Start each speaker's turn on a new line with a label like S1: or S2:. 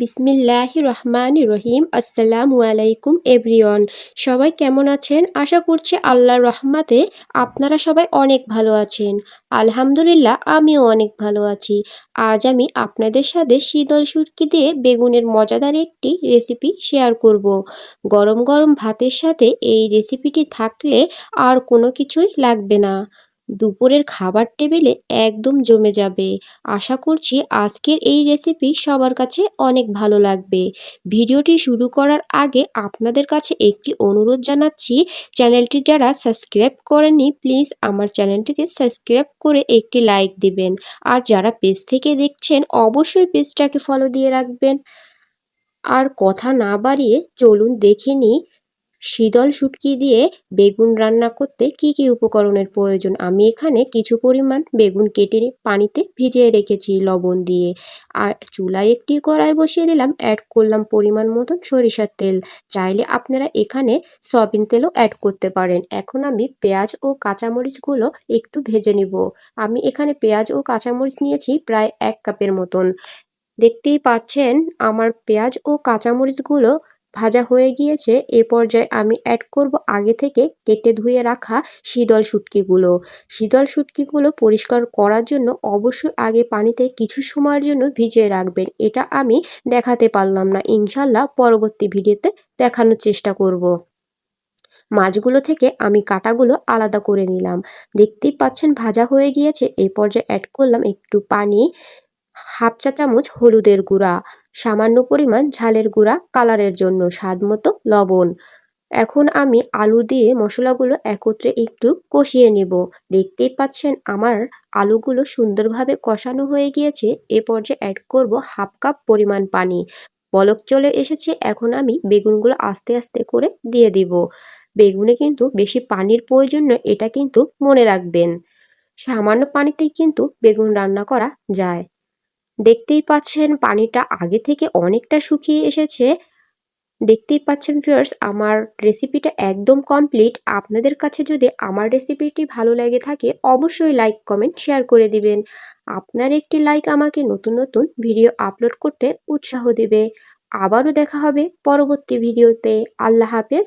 S1: বিসমিল্লাহ রহমান রহিম। আসসালামু আলাইকুম, এভরিওয়ান। সবাই কেমন আছেন? আশা করছি আল্লাহর রহমাতে আপনারা সবাই অনেক ভালো আছেন। আলহামদুলিল্লাহ, আমিও অনেক ভালো আছি। আজ আমি আপনাদের সাথে শীতল সুটকি দিয়ে বেগুনের মজাদার একটি রেসিপি শেয়ার করব। গরম গরম ভাতের সাথে এই রেসিপিটি থাকলে আর কোনো কিছুই লাগবে না। দুপুরের খাবার টেবিলে একদম জমে যাবে। আশা করছি আজকের এই রেসিপি সবার কাছে অনেক ভালো লাগবে। ভিডিওটি শুরু করার আগে আপনাদের কাছে একটি অনুরোধ জানাচ্ছি, চ্যানেলটি যারা সাবস্ক্রাইব করেননি প্লিজ আমার চ্যানেলটিকে সাবস্ক্রাইব করে একটি লাইক দিবেন। আর যারা পেজ থেকে দেখছেন, অবশ্যই পেজটাকে ফলো দিয়ে রাখবেন। আর কথা না বাড়িয়ে চলুন দেখে নিই শীতল শুটকি দিয়ে বেগুন রান্না করতে কি কি উপকরণের প্রয়োজন? আমি এখানে কিছু পরিমাণ বেগুন কেটে পানিতে ভিজিয়ে রেখেছি লবণ দিয়ে। আর চুলায় একটি কড়াই বসিয়ে দিলাম অ্যাড করলাম পরিমাণ মতন সরিষার তেল। চাইলে আপনারা এখানে সয়াবিন তেলও অ্যাড করতে পারেন। এখন আমি পেঁয়াজ ও কাঁচামরিচগুলো একটু ভেজে নিব। আমি এখানে পেঁয়াজ ও কাঁচামরিচ নিয়েছি প্রায় এক কাপের মতন। দেখতেই পাচ্ছেন, আমার পেঁয়াজ ও কাঁচামরিচগুলো ভাজা হয়ে গিয়েছে, এ পর্যায়ে আমি অ্যাড করব আগে থেকে কেটে ধুয়ে রাখা শীতল শুটকিগুলো। শীতল শুটকিগুলো পরিষ্কার করার জন্য অবশ্যই আগে পানিতে কিছু সময়ের জন্য ভিজিয়ে রাখবেন। এটা আমি দেখাতে পারলাম না। ইনশাল্লাহ পরবর্তী ভিডিওতে দেখানোর চেষ্টা করব। মাছগুলো থেকে আমি কাটাগুলো আলাদা করে নিলাম। দেখতেই পাচ্ছেন ভাজা হয়ে গিয়েছে। এই পর্যায়ে অ্যাড করলাম একটু পানি, হাফ চা চামচ হলুদের গুঁড়া। সামান্য পরিমাণ ঝালের গুঁড়া, কালারের জন্য স্বাদ মতো লবণ। এখন আমি আলু দিয়ে মশলাগুলো একত্রে একটু কষিয়ে নেব। দেখতেই পাচ্ছেন আমার আলুগুলো সুন্দরভাবে কষানো হয়ে গিয়েছে। এ পর্যায়ে অ্যাড করব হাফ কাপ পরিমাণ পানি। বলক চলে এসেছে, এখন আমি বেগুনগুলো আস্তে আস্তে করে দিয়ে দিব। বেগুনে কিন্তু বেশি পানির প্রয়োজন নয়, এটা কিন্তু মনে রাখবেন। সামান্য পানিতেই কিন্তু বেগুন রান্না করা যায়। দেখতেই পাচ্ছেন পানিটা আগে থেকে অনেকটা শুকিয়ে এসেছে। দেখতেই পাচ্ছেন ফিয়ার্স আমার রেসিপিটা একদম কমপ্লিট আপনাদের কাছে যদি আমার রেসিপিটি ভালো লেগে থাকে, অবশ্যই লাইক কমেন্ট শেয়ার করে দিবেন। আপনার একটি লাইক আমাকে নতুন নতুন ভিডিও আপলোড করতে উৎসাহ দেবে। আবারও দেখা হবে পরবর্তী ভিডিওতে আল্লাহ হাফেজ।